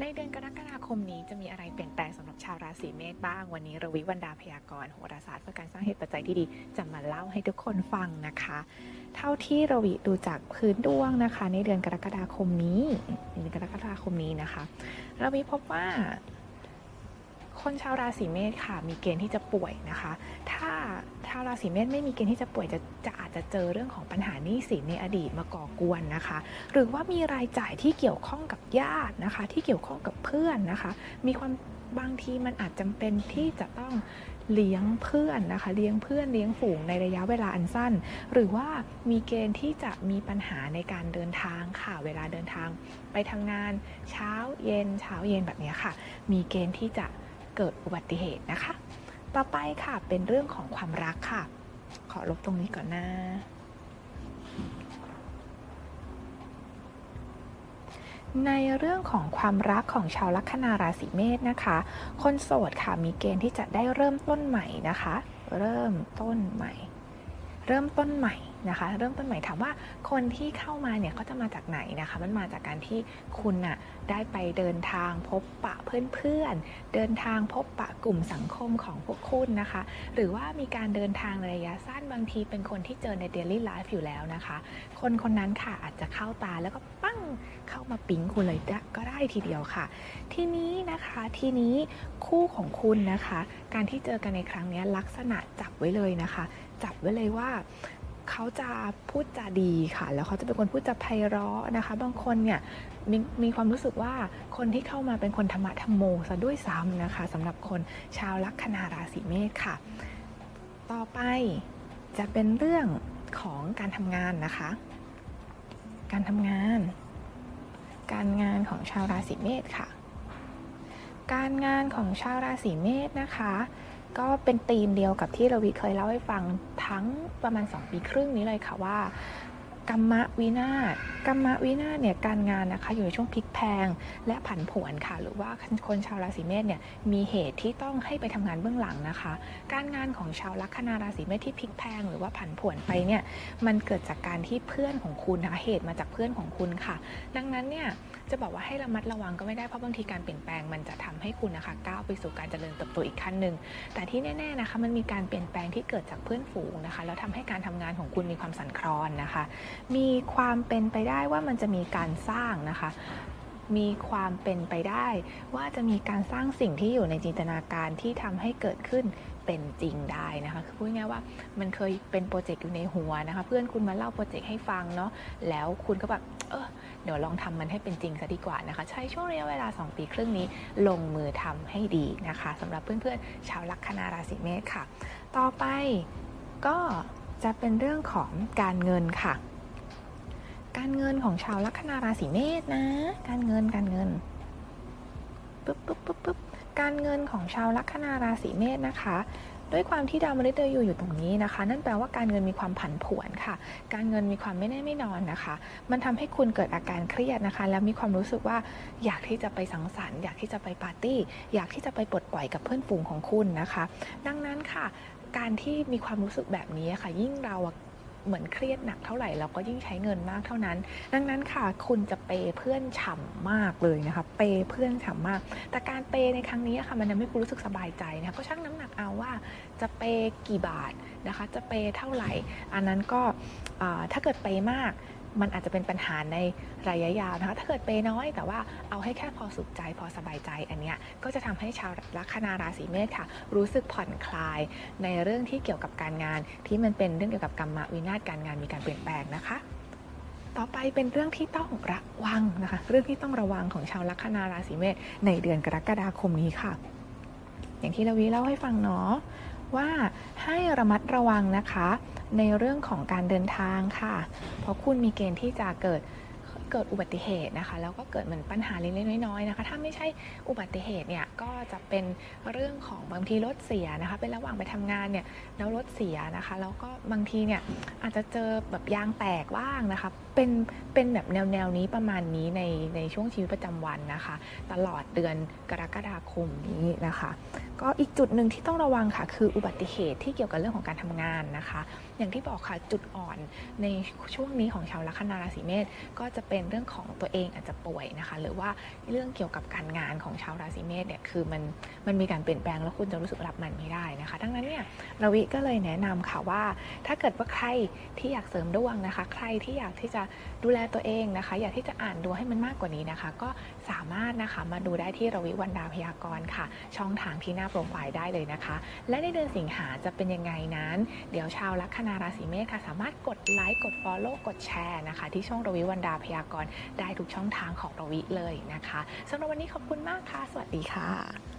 ในเดือนกรกฎาคมนี้จะมีอะไรเปลี่ยนแปลงสำหรับชาวราศีเมษบ้าง วันนี้รวิวันดาพยากรณ์โหราศาสตร์เพื่อการสร้างเหตุปัจจัยที่ดี จะมาเล่าให้ทุกคนฟังนะคะ เท่าที่รวิดูจากพื้นดวงนะคะ ในเดือนกรกฎาคมนี้ในเดือนกรกฎาคมนี้นะคะรวิพบว่า คนชาวราศีเมษค่ะมีเกณฑ์ที่จะป่วยนะคะ ถ้าาวราศีเมษไม่มีเกณฑ์ที่จะป่วยจะจะอาจจะเจอเรื่องของปัญหาหนี้สินในอดีตมาก่อกวนนะคะ หรือว่ามีรายจ่ายที่เกี่ยวข้องกับญาตินะคะ ที่เกี่ยวข้องกับเพื่อนนะคะ มีความบางทีมันอาจจำเป็นที่จะต้องเลี้ยงเพื่อนนะคะ เลี้ยงเพื่อนเลี้ยงฝูงในระยะเวลาอันสั้น หรือว่ามีเกณฑ์ที่จะมีปัญหาในการเดินทางค่ะ เวลาเดินทาง ไปทำงานเช้าเย็นเช้าเย็นแบบนี้ค่ะ มีเกณฑ์ที่จะเกิดอุบัติเหตุนะคะ ต่อไปค่ะเป็นเรื่องของความรักค่ะ ขอลบตรงนี้ก่อนนะในเรื่องของความรักของชาวลัคนาราศีเมษนะคะ คนโสดค่ะมีเกณฑ์ที่จะได้เริ่มต้นใหม่นะคะ เริ่มต้นใหม่ เริ่มต้นใหม่นะคะเริ่มต้นใหม่ถามว่าคนที่เข้ามาเนี่ยเขาจะมาจากไหนนะคะ มันมาจากการที่คุณน่ะได้ไปเดินทางพบปะเพื่อนๆ เดินทางพบปะกลุ่มสังคมของพวกคุณนะคะ หรือว่ามีการเดินทางระยะสั้นบางทีเป็นคนที่เจอในเดลี่ไลฟ์อยู่แล้วนะคะ คนคนนั้นค่ะอาจจะเข้าตาแล้วก็ปั้งเข้ามาปิ๊งคุณเลยก็ได้ทีเดียวค่ะ ทีนี้นะคะทีนี้คู่ของคุณนะคะ การที่เจอกันในครั้งนี้ลักษณะจับไว้เลยนะคะ จับไว้เลยว่า เขาจะพูดจาดีค่ะ แล้วเขาจะเป็นคนพูดจาไพเราะนะคะ บางคนเนี่ยมมีความรู้สึกว่าคนที่เข้ามาเป็นคนธรรมะธรรมโมซะด้วยซ้ำนะคะสำหรับคนชาวลัคนาราศีเมษค่ะ ต่อไปจะเป็นเรื่องของการทำงานนะคะ การทำงาน การงานของชาวราศีเมษค่ะ การงานของชาวราศีเมษนะคะ ก็เป็นธีมเดียวกับที่เราวีเคยเล่าให้ฟังทั้งประมาณ 2 ปีครึ่งนี้เลยค่ะว่า กรรมะวินาศกรรมะวินาศเนี่ยการงานนะคะอยู่ในช่วงพลิกแพงและผันผวนค่ะ หรือว่าคนชาวราศีเมษเนี่ยมีเหตุที่ต้องให้ไปทำงานเบื้องหลังนะคะ การงานของชาวลัคนาราศีเมษที่พลิกแพงหรือว่าผันผวนไปเนี่ยมันเกิดจากการที่เพื่อนของคุณนะคะเหตุมาจากเพื่อนของคุณค่ะ ดังนั้นเนี่ยจะบอกว่าให้ระมัดระวังก็ไม่ได้เพราะบางทีการเปลี่ยนแปลงมันจะทำให้คุณนะคะก้าวไปสู่การเจริญเติบโตอีกขั้นหนึ่งแต่ที่แน่ๆนะคะมันมีการเปลี่ยนแปลงที่เกิดจากเพื่อนฝูงนะคะแล้วทำให้การทำงานของคุณมีความสั่นคลอนนะคะมีความเป็นไปได้ว่ามันจะมีการสร้างนะคะ มีความเป็นไปได้ว่าจะมีการสร้างสิ่งที่อยู่ในจินตนาการที่ทำให้เกิดขึ้นเป็นจริงได้นะคะคือพูดง่ายว่ามันเคยเป็นโปรเจกต์อยู่ในหัวนะคะ เพื่อนคุณมาเล่าโปรเจกต์ให้ฟังเนาะแล้วคุณก็แบบเออเดี๋ยวลองทำมันให้เป็นจริงซะดีกว่านะคะ ใช้ช่วงระยะเวลา 2 ปีครึ่งนี้ลงมือทำให้ดีนะคะสำหรับเพื่อนๆ ชาวลัคนาราศีเมษค่ะ ต่อไปก็จะเป็นเรื่องของการเงินค่ะ การเงินของชาวลัคนาราศีเมษนะ การเงินการเงินปึ๊บปึ๊บปึ๊บปึ๊บการเงินของชาวลัคนาราศีเมษนะคะ ด้วยความที่ดาวมฤตยูอยู่ตรงนี้นะคะ นั่นแปลว่าการเงินมีความผันผวนค่ะ การเงินมีความไม่แน่ไม่นอนนะคะ มันทำให้คุณเกิดอาการเครียดนะคะ แล้วมีความรู้สึกว่าอยากที่จะไปสังสรรค์อยากที่จะไปปาร์ตี้ อยากที่จะไปปลดปล่อยกับเพื่อนฝูงของคุณนะคะ ดังนั้นค่ะการที่มีความรู้สึกแบบนี้ค่ะ ยิ่งเรา เหมือนเครียดหนักเท่าไหร่เราก็ยิ่งใช้เงินมากเท่านั้น ดังนั้นค่ะคุณจะเปย์เพื่อนฉ่ำมากเลยนะคะเปย์เพื่อนฉ่ำมาก แต่การเปย์ในครั้งนี้ค่ะมันทำให้คุณรู้สึกสบายใจนะคะก็ชั่งน้ำหนักเอาว่าจะเปย์กี่บาทนะคะ จะเปย์เท่าไหร่ อันนั้นก็ถ้าเกิดเปมาก มันอาจจะเป็นปัญหาในระยะยาวนะคะ ถ้าเกิดเปย์น้อยแต่ว่าเอาให้แค่พอสุขใจพอสบายใจอันเนี้ยก็จะทำให้ชาวลัคนาราศีเมษค่ะ รู้สึกผ่อนคลายในเรื่องที่เกี่ยวกับการงาน ที่มันเป็นเรื่องเกี่ยวกับกรรมวินาศการงานมีการเปลี่ยนแปลงนะคะ ต่อไปเป็นเรื่องที่ต้องระวังนะคะ เรื่องที่ต้องระวังของชาวลัคนาราศีเมษในเดือนกรกฎาคมนี้ค่ะ อย่างที่เราวีเล่าให้ฟังเนาะว่าให้ระมัดระวังนะคะ ในเรื่องของการเดินทางค่ะ เพราะคุณมีเกณฑ์ที่จะเกิดเกิดอุบัติเหตุนะคะ แล้วก็เกิดเหมือนปัญหาเล็กๆน้อยๆนะคะ ถ้าไม่ใช่อุบัติเหตุเนี่ยก็จะเป็นเรื่องของบางทีรถเสียนะคะ เป็นระหว่างไปทำงานเนี่ยแล้วรถเสียนะคะ แล้วก็บางทีเนี่ยอาจจะเจอแบบยางแตกบ้างนะคะ เป็นเป็นแบบแนวแนวนี้ประมาณนี้ในในช่วงชีวิตประจำวันนะคะ ตลอดเดือนกรกฎาคมนี้นะคะ ก็อีกจุดหนึ่งที่ต้องระวังค่ะ คืออุบัติเหตุที่เกี่ยวกับเรื่องของการทำงานนะคะ อย่างที่บอกค่ะจุดอ่อนในช่วงนี้ของชาวลัคนาราศีเมษก็จะเป็นเรื่องของตัวเองอาจจะป่วยนะคะ หรือว่าเรื่องเกี่ยวกับการงานของชาวราศีเมษเนี่ยคือมันมันมีการเปลี่ยนแปลงแล้วคุณจะรู้สึกรับมันไม่ได้นะคะ ดังนั้นเนี่ยราวิก็เลยแนะนำค่ะว่า ถ้าเกิดว่าใครที่อยากเสริมดวงนะคะ ใครที่อยากที่จะดูแลตัวเองนะคะ อยากที่จะอ่านดวงให้มันมากกว่านี้นะคะ ก็สามารถนะคะมาดูได้ที่รวิวันดาพยากรณ์ค่ะ ช่องทางที่หน้าโปรไฟล์ได้เลยนะคะ และในเดือนสิงหาจะเป็นยังไงนั้น เดี๋ยวชาวลัคนาราศีเมษค่ะสามารถกดไลค์กด Follow กดแชร์นะคะ ที่ช่องรวิวันดาพยากรณ์ได้ทุกช่องทางของรวิเลยนะคะสำหรับวันนี้ขอบคุณมากค่ะ สวัสดีค่ะ